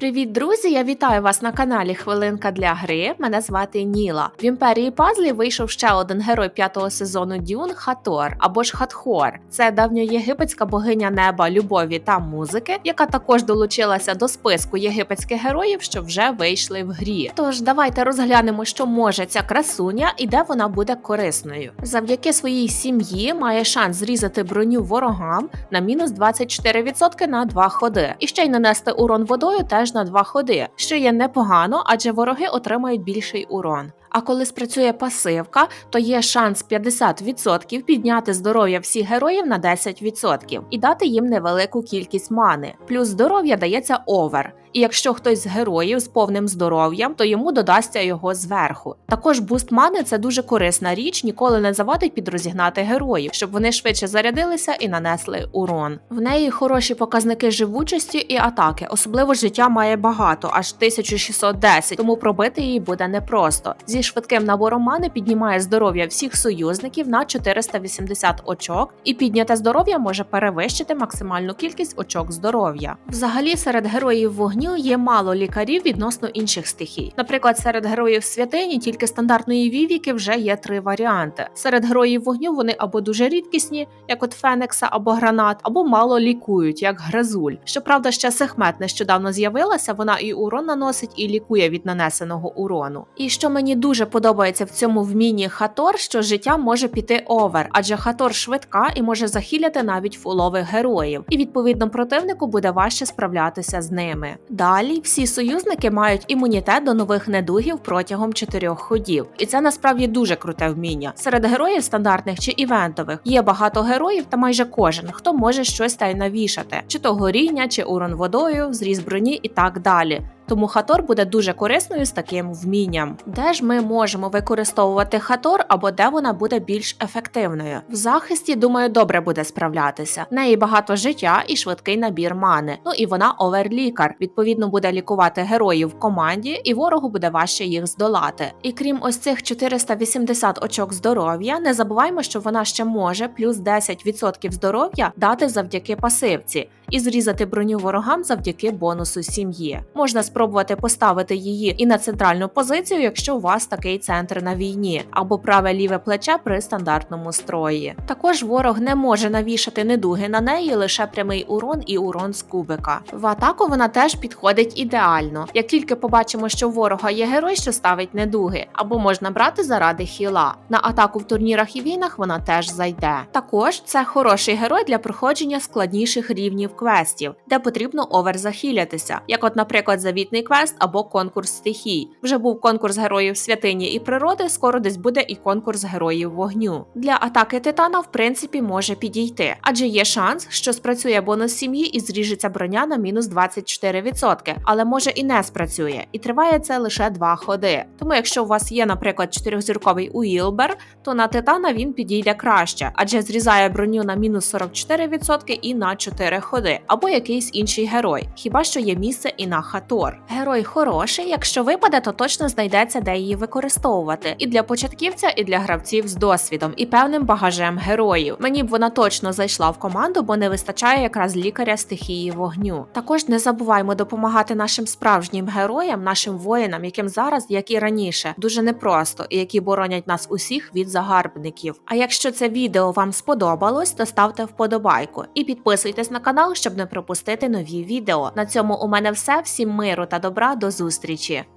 Привіт, друзі! Я вітаю вас на каналі Хвилинка для гри. Мене звати Ніла. В імперії Пазлі вийшов ще один герой п'ятого сезону Дюн Хатор або ж Хатхор. Це давньоєгипетська богиня неба, любові та музики, яка також долучилася до списку єгипетських героїв, що вже вийшли в грі. Тож давайте розглянемо, що може ця красуня і де вона буде корисною. Завдяки своїй сім'ї має шанс зрізати броню ворогам на мінус 24% на 2 ходи, і ще й нанести урон водою теж на два ходи, що є непогано, адже вороги отримають більший урон. А коли спрацює пасивка, то є шанс 50% підняти здоров'я всіх героїв на 10% і дати їм невелику кількість мани. Плюс здоров'я дається овер. І якщо хтось з героїв з повним здоров'ям, то йому додасться його зверху. Також буст мани це дуже корисна річ, ніколи не завадить підрозігнати героїв, щоб вони швидше зарядилися і нанесли урон. В неї хороші показники живучості і атаки, особливо життя має багато, аж 1610, тому пробити її буде непросто. Зі швидким набором мани піднімає здоров'я всіх союзників на 480 очок, і підняте здоров'я може перевищити максимальну кількість очок здоров'я. Взагалі, серед героїв вогню є мало лікарів відносно інших стихій. Наприклад, серед героїв святині тільки стандартної вівіки вже є три варіанти. Серед героїв вогню вони або дуже рідкісні, як от Фенекса або гранат, або мало лікують, як гризуль. Щоправда, ще Сехмет нещодавно з'явилася. Вона і урон наносить, і лікує від нанесеного урону. І що мені дуже подобається в цьому вмінні Хатор, що життя може піти овер, адже Хатор швидка і може захиляти навіть фулових героїв, і відповідно противнику буде важче справлятися з ними. Далі всі союзники мають імунітет до нових недугів протягом чотирьох ходів, і це насправді дуже круте вміння. Серед героїв стандартних чи івентових є багато героїв, та майже кожен, хто може щось та й навішати, чи то горіння, чи урон водою, зріз броні і так далі. Тому хатор буде дуже корисною з таким вмінням. Де ж ми можемо використовувати хатор або де вона буде більш ефективною? В захисті, думаю, добре буде справлятися. В неї багато життя і швидкий набір мани. Ну і вона оверлікар. Відповідно, буде лікувати героїв в команді, і ворогу буде важче їх здолати. І крім ось цих 480 очок здоров'я, не забуваймо, що вона ще може плюс 10% здоров'я дати завдяки пасивці і зрізати броню ворогам завдяки бонусу сім'ї. Можна спробувати поставити її і на центральну позицію, якщо у вас такий центр на війні, або праве ліве плече при стандартному строї. Також ворог не може навішати недуги на неї лише прямий урон і урон з кубика. В атаку вона теж підходить ідеально. Як тільки побачимо, що у ворога є герой, що ставить недуги, або можна брати заради хіла. На атаку в турнірах і війнах вона теж зайде. Також це хороший герой для проходження складніших рівнів квестів, де потрібно оверзахилятися, як, от, наприклад, завітний квест або конкурс стихій. Вже був конкурс героїв святині і природи. Скоро десь буде і конкурс героїв вогню. Для атаки титана, в принципі, може підійти, адже є шанс, що спрацює бонус сім'ї і зріжеться броня на мінус 24%, але може і не спрацює, і триває це лише два ходи. Тому, якщо у вас є, наприклад, чотирьохзірковий Уілбер, то на титана він підійде краще, адже зрізає броню на мінус 44% і на 4 ходи, або якийсь інший герой. Хіба що є місце і на хатор. Герой хороший, якщо випаде, то точно знайдеться, де її використовувати. І для початківця, і для гравців з досвідом і певним багажем героїв. Мені б вона точно зайшла в команду, бо не вистачає якраз лікаря стихії вогню. Також не забуваймо допомагати нашим справжнім героям, нашим воїнам, яким зараз, як і раніше, дуже непросто, і які боронять нас усіх від загарбників. А якщо це відео вам сподобалось, то ставте вподобайку і підписуйтесь на канал, щоб не пропустити нові відео. На цьому у мене все. Всім миру та добра до зустрічі!